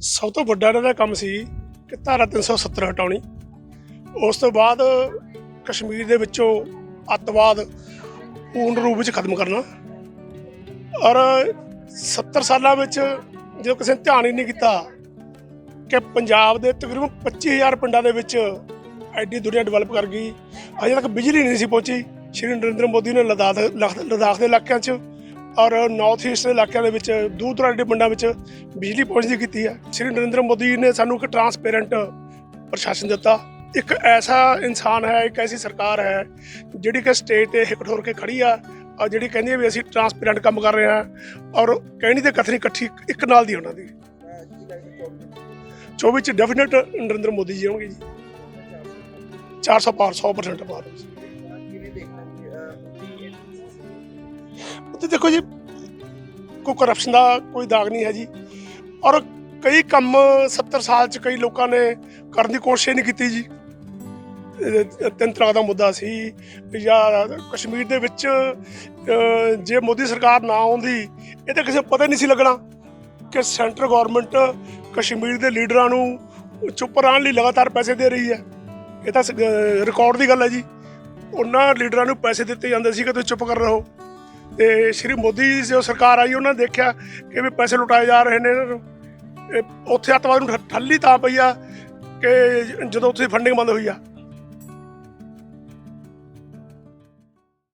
ਸਭ ਤੋਂ ਵੱਡਾ ਇਹਨਾਂ ਦਾ ਕੰਮ ਸੀ ਕਿ ਧਾਰਾ 370 ਹਟਾਉਣੀ। ਉਸ ਤੋਂ ਬਾਅਦ ਕਸ਼ਮੀਰ ਦੇ ਵਿੱਚੋਂ ਅੱਤਵਾਦ ਪੂਰਨ ਰੂਪ ਵਿੱਚ ਖਤਮ ਕਰਨਾ। ਔਰ 70 ਸਾਲਾਂ ਵਿੱਚ ਜਦੋਂ ਕਿਸੇ ਨੇ ਧਿਆਨ ਹੀ ਨਹੀਂ ਕੀਤਾ ਕਿ ਪੰਜਾਬ ਦੇ ਤਕਰੀਬਨ 25000 ਪਿੰਡਾਂ ਦੇ ਵਿੱਚ ਐਡੀ ਦੁਨੀਆ ਡਿਵੈਲਪ ਕਰ ਗਈ। ਅਜੇ ਤੱਕ ਬਿਜਲੀ ਨਹੀਂ ਸੀ ਪਹੁੰਚੀ। ਸ਼੍ਰੀ ਨਰਿੰਦਰ ਮੋਦੀ ਨੇ ਲਦਾਖ ਲਖ- ਲਦਾਖ ਦੇ ਇਲਾਕਿਆਂ 'ਚ ਔਰ ਨਾਰਥ ਈਸਟ ਦੇ ਇਲਾਕਿਆਂ ਦੇ ਵਿੱਚ, ਦੂਰ ਦੁਰਾਡੇ ਪਿੰਡਾਂ ਵਿੱਚ ਬਿਜਲੀ ਪਹੁੰਚਦੀ ਕੀਤੀ ਹੈ। ਸ਼੍ਰੀ ਨਰਿੰਦਰ ਮੋਦੀ ਨੇ ਸਾਨੂੰ ਇੱਕ ਟਰਾਂਸਪੇਰੈਂਟ ਪ੍ਰਸ਼ਾਸਨ ਦਿੱਤਾ। ਇੱਕ ਐਸਾ ਇਨਸਾਨ ਹੈ, ਇੱਕ ਐਸੀ ਸਰਕਾਰ ਹੈ, ਜਿਹੜੀ ਕਿ ਸਟੇਜ ਤੇ ਹਿੱਕ ਠੋਰ ਕੇ ਖੜੀ ਆ ਔਰ ਜਿਹੜੀ ਕਹਿੰਦੀ ਹੈ ਵੀ ਅਸੀਂ ਟਰਾਂਸਪੇਰੈਂਟ ਕੰਮ ਕਰ ਰਹੇ ਹਾਂ ਔਰ ਕਹਿਣੀ ਤੇ ਕਥਨੀ ਇਕੱਠੀ ਇੱਕ ਨਾਲ ਦੀ ਉਹਨਾਂ ਦੀ। 24 ਚ ਡੈਫੀਨਿਟ ਨਰਿੰਦਰ ਮੋਦੀ ਜੀ ਹੋਣਗੇ ਜੀ। 400 ਪਾਰ 100% ਪਾਰ ਤੇ ਦੇਖੋ ਜੀ, ਕੋਈ ਕਰਪਸ਼ਨ ਦਾ ਕੋਈ ਦਾਗ ਨਹੀਂ ਹੈ ਜੀ। ਔਰ ਕਈ ਕੰਮ 70 ਸਾਲ ਚ ਕਈ ਲੋਕਾਂ ਨੇ ਕਰਨ ਦੀ ਕੋਸ਼ਿਸ਼ ਨਹੀਂ ਕੀਤੀ ਜੀ। ਤਿੰਨ ਤਰ੍ਹਾਂ ਦਾ ਮੁੱਦਾ ਸੀ ਜਾਂ ਕਸ਼ਮੀਰ ਦੇ ਵਿੱਚ ਜੇ ਮੋਦੀ ਸਰਕਾਰ ਨਾ ਆਉਂਦੀ, ਇਹ ਤਾਂ ਕਿਸੇ ਨੂੰ ਪਤਾ ਹੀ ਨਹੀਂ ਸੀ ਲੱਗਣਾ ਕਿ ਸੈਂਟਰ ਗਵਰਨਮੈਂਟ ਕਸ਼ਮੀਰ ਦੇ ਲੀਡਰਾਂ ਨੂੰ ਚੁੱਪ ਰਹਿਣ ਲਈ ਲਗਾਤਾਰ ਪੈਸੇ ਦੇ ਰਹੀ ਹੈ। ਇਹ ਤਾਂ ਰਿਕਾਰਡ ਦੀ ਗੱਲ ਹੈ ਜੀ। ਉਹਨਾਂ ਲੀਡਰਾਂ ਨੂੰ ਪੈਸੇ ਦਿੱਤੇ ਜਾਂਦੇ ਸੀ ਕਿ ਤੁਸੀਂ ਚੁੱਪ ਕਰ ਰਹੋ। ਤੇ ਸ਼੍ਰੀ ਮੋਦੀ ਜੀ ਜੋ ਸਰਕਾਰ ਆਈ, ਉਹਨਾਂ ਨੇ ਦੇਖਿਆ ਕਿ ਵੀ ਪੈਸੇ ਲੁਟਾਏ ਜਾ ਰਹੇ ਨੇ। ਇਹਨਾਂ ਨੂੰ ਇਹ ਉੱਥੇ ਅੱਤਵਾਦ ਨੂੰ ਠ- ਠੱਲੀ ਤਾਂ ਪਈ ਆ ਕਿ ਜਦੋਂ ਉੱਥੇ ਫੰਡਿੰਗ ਬੰਦ ਹੋਈ ਆ।